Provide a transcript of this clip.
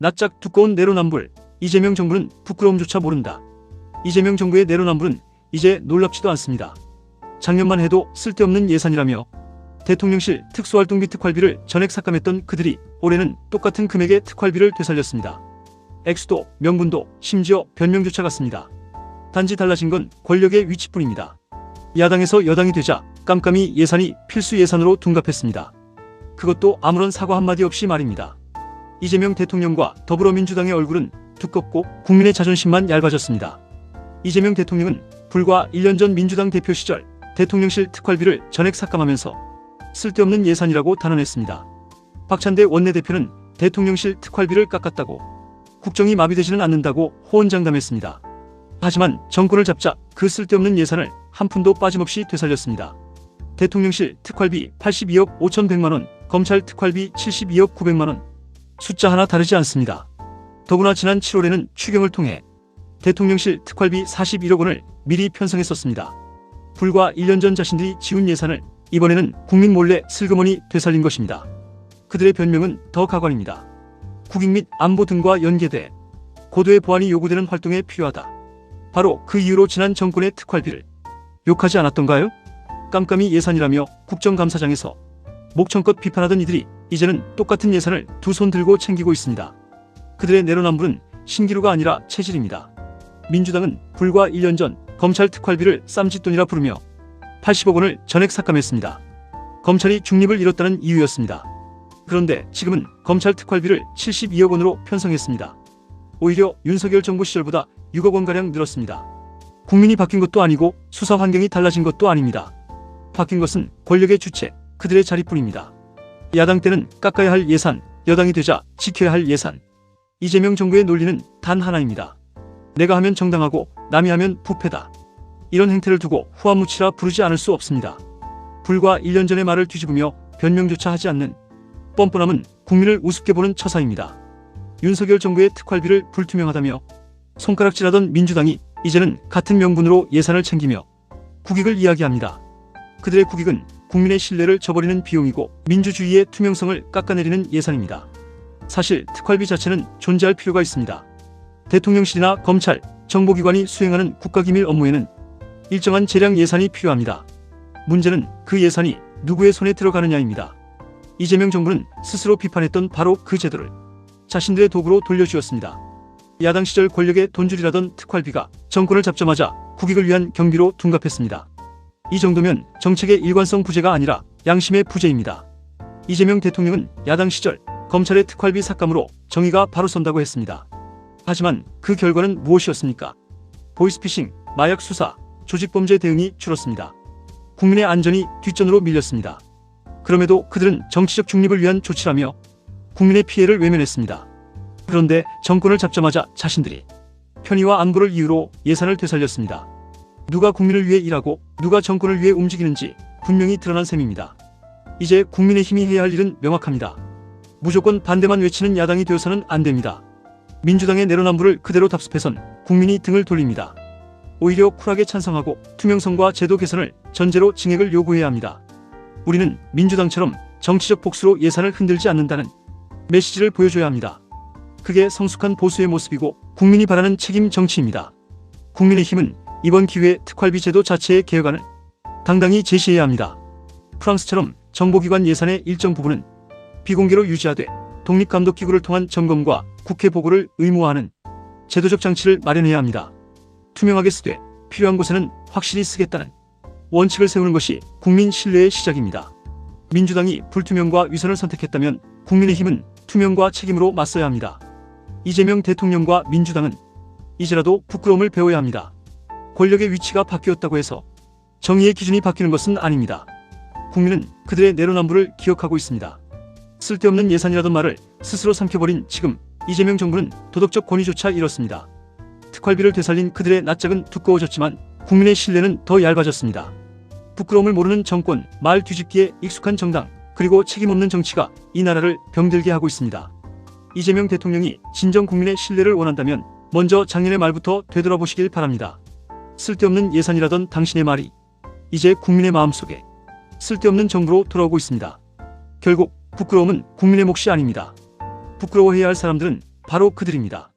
낯짝 두꺼운 내로남불. 이재명 정부는 부끄러움조차 모른다. 이재명 정부의 내로남불은 이제 놀랍지도 않습니다. 작년만 해도 쓸데없는 예산이라며 대통령실 특수활동비 특활비를 전액 삭감했던 그들이 올해는 똑같은 금액의 특활비를 되살렸습니다. 액수도 명분도 심지어 변명조차 같습니다. 단지 달라진 건 권력의 위치뿐입니다. 야당에서 여당이 되자 깜깜이 예산이 필수 예산으로 둔갑했습니다. 그것도 아무런 사과 한마디 없이 말입니다. 이재명 대통령과 더불어민주당의 얼굴은 두껍고 국민의 자존심만 얇아졌습니다. 이재명 대통령은 불과 1년 전 민주당 대표 시절 대통령실 특활비를 전액 삭감하면서 쓸데없는 예산이라고 단언했습니다. 박찬대 원내대표는 대통령실 특활비를 깎았다고 국정이 마비되지는 않는다고 호언장담했습니다. 하지만 정권을 잡자 그 쓸데없는 예산을 한 푼도 빠짐없이 되살렸습니다. 대통령실 특활비 82억 5,100만 원, 검찰 특활비 72억 900만 원. 숫자 하나 다르지 않습니다. 더구나 지난 7월에는 추경을 통해 대통령실 특활비 41억 원을 미리 편성했었습니다. 불과 1년 전 자신들이 지운 예산을 이번에는 국민 몰래 슬그머니 되살린 것입니다. 그들의 변명은 더 가관입니다. 국익 및 안보 등과 연계돼 고도의 보안이 요구되는 활동에 필요하다. 바로 그 이유로 지난 정권의 특활비를 욕하지 않았던가요? 깜깜이 예산이라며 국정감사장에서 목청껏 비판하던 이들이 이제는 똑같은 예산을 두 손 들고 챙기고 있습니다. 그들의 내로남불은 신기루가 아니라 체질입니다. 민주당은 불과 1년 전 검찰 특활비를 쌈짓돈이라 부르며 80억 원을 전액 삭감했습니다. 검찰이 중립을 잃었다는 이유였습니다. 그런데 지금은 검찰 특활비를 72억 원으로 편성했습니다. 오히려 윤석열 정부 시절보다 6억 원가량 늘었습니다. 국민이 바뀐 것도 아니고 수사 환경이 달라진 것도 아닙니다. 바뀐 것은 권력의 주체, 그들의 자리뿐입니다. 야당 때는 깎아야 할 예산, 여당이 되자 지켜야 할 예산. 이재명 정부의 논리는 단 하나입니다. 내가 하면 정당하고 남이 하면 부패다. 이런 행태를 두고 후한무치라 부르지 않을 수 없습니다. 불과 1년 전의 말을 뒤집으며 변명조차 하지 않는 뻔뻔함은 국민을 우습게 보는 처사입니다. 윤석열 정부의 특활비를 불투명하다며 손가락질하던 민주당이 이제는 같은 명분으로 예산을 챙기며 국익을 이야기합니다. 그들의 국익은 국민의 신뢰를 저버리는 비용이고 민주주의의 투명성을 깎아내리는 예산입니다. 사실 특활비 자체는 존재할 필요가 있습니다. 대통령실이나 검찰, 정보기관이 수행하는 국가기밀 업무에는 일정한 재량 예산이 필요합니다. 문제는 그 예산이 누구의 손에 들어가느냐입니다. 이재명 정부는 스스로 비판했던 바로 그 제도를 자신들의 도구로 돌려주었습니다. 야당 시절 권력의 돈줄이라던 특활비가 정권을 잡자마자 국익을 위한 경비로 둔갑했습니다. 이 정도면 정책의 일관성 부재가 아니라 양심의 부재입니다. 이재명 대통령은 야당 시절 검찰의 특활비 삭감으로 정의가 바로 선다고 했습니다. 하지만 그 결과는 무엇이었습니까? 보이스피싱, 마약 수사, 조직범죄 대응이 줄었습니다. 국민의 안전이 뒷전으로 밀렸습니다. 그럼에도 그들은 정치적 중립을 위한 조치라며 국민의 피해를 외면했습니다. 그런데 정권을 잡자마자 자신들이 편의와 안보를 이유로 예산을 되살렸습니다. 누가 국민을 위해 일하고 누가 정권을 위해 움직이는지 분명히 드러난 셈입니다. 이제 국민의 힘이 해야 할 일은 명확합니다. 무조건 반대만 외치는 야당이 되어서는 안 됩니다. 민주당의 내로남불을 그대로 답습해선 국민이 등을 돌립니다. 오히려 쿨하게 찬성하고 투명성과 제도 개선을 전제로 증액을 요구해야 합니다. 우리는 민주당처럼 정치적 복수로 예산을 흔들지 않는다는 메시지를 보여줘야 합니다. 그게 성숙한 보수의 모습이고 국민이 바라는 책임 정치입니다. 국민의힘은 이번 기회에 특활비 제도 자체의 개혁안을 당당히 제시해야 합니다. 프랑스처럼 정보기관 예산의 일정 부분은 비공개로 유지하되 독립감독기구를 통한 점검과 국회 보고를 의무화하는 제도적 장치를 마련해야 합니다. 투명하게 쓰되 필요한 곳에는 확실히 쓰겠다는 원칙을 세우는 것이 국민 신뢰의 시작입니다. 민주당이 불투명과 위선을 선택했다면 국민의힘은 투명과 책임으로 맞서야 합니다. 이재명 대통령과 민주당은 이제라도 부끄러움을 배워야 합니다. 권력의 위치가 바뀌었다고 해서 정의의 기준이 바뀌는 것은 아닙니다. 국민은 그들의 내로남불을 기억하고 있습니다. 쓸데없는 예산이라던 말을 스스로 삼켜버린 지금 이재명 정부는 도덕적 권위조차 잃었습니다. 특활비를 되살린 그들의 낯짝은 두꺼워졌지만 국민의 신뢰는 더 얇아졌습니다. 부끄러움을 모르는 정권, 말 뒤집기에 익숙한 정당, 그리고 책임없는 정치가 이 나라를 병들게 하고 있습니다. 이재명 대통령이 진정 국민의 신뢰를 원한다면 먼저 작년의 말부터 되돌아보시길 바랍니다. 쓸데없는 예산이라던 당신의 말이 이제 국민의 마음속에 쓸데없는 정부로 돌아오고 있습니다. 결국 부끄러움은 국민의 몫이 아닙니다. 부끄러워해야 할 사람들은 바로 그들입니다.